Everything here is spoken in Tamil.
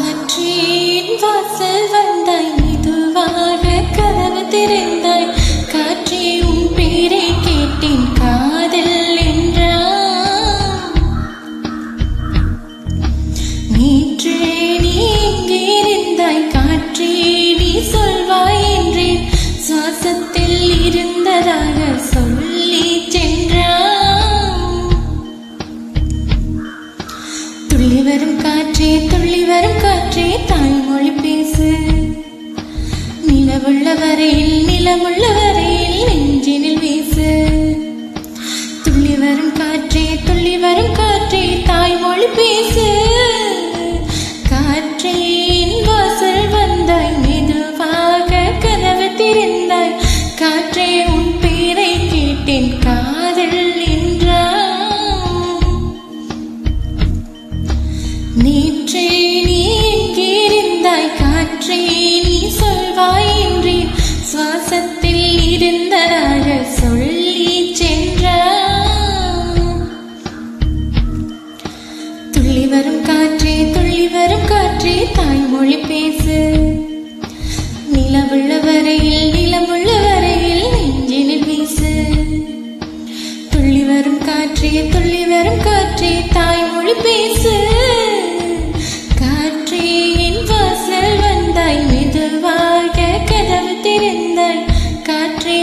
காற்றின் வாசல் வந்தாய் மெதுவாக கதவு திறந்தாய். காற்றே உன் பேரை கேட்டேன் காதல் என்றான். நேற்று நீ எங்கே இருந்தாய் காற்றே நீ சொல்வாய் என்றேன். சுவாசத்தில் இருந்ததாக சொல்ல வரும் காற்றே துள்ளி வரும் காற்றே தாய்மொழி பேசு. நிலவுள்ள வரையில் நிலமுள்ள வரை நேற்றே நீ எங்கிருந்தாய் காற்றே நீ சொல்வாய் என்றேன் சுவாசத்தில் இருந்ததாக சொல்லி சென்ற துள்ளி வரும் காற்றே துள்ளி வரும் காற்றே தாய்மொழி பேசு. நிலவுள்ள வரையில் நிலமுள்ள காற்றே